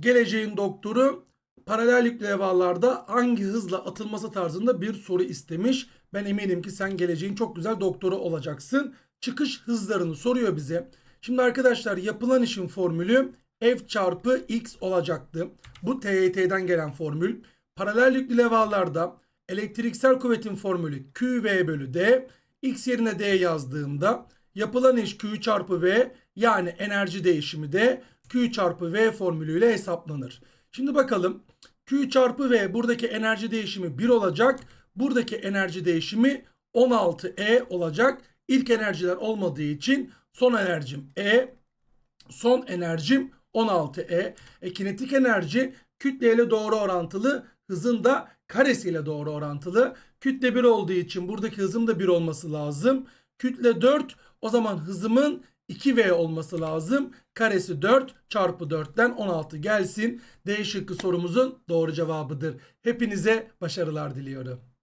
geleceğin doktoru paralel yüklü levhalarda hangi hızla atılması tarzında bir soru istemiş. Ben eminim ki sen geleceğin çok güzel doktoru olacaksın. Çıkış hızlarını soruyor bize. Şimdi arkadaşlar yapılan işin formülü F çarpı X olacaktı. Bu TYT'den gelen formül. Paralel yüklü levhalarda elektriksel kuvvetin formülü QV bölü D. X yerine D yazdığımda yapılan iş Q çarpı V yani enerji değişimi de Q çarpı V formülüyle hesaplanır. Şimdi bakalım Q çarpı V buradaki enerji değişimi 1 olacak. Buradaki enerji değişimi 16E olacak. İlk enerjiler olmadığı için son enerjim E, son enerjim 16E. E, kinetik enerji kütleyle doğru orantılı, hızın da karesiyle doğru orantılı. Kütle 1 olduğu için buradaki hızım da 1 olması lazım. Kütle 4 o zaman hızımın 2V olması lazım. Karesi 4 çarpı 4'ten 16 gelsin. D şıkkı sorumuzun doğru cevabıdır. Hepinize başarılar diliyorum.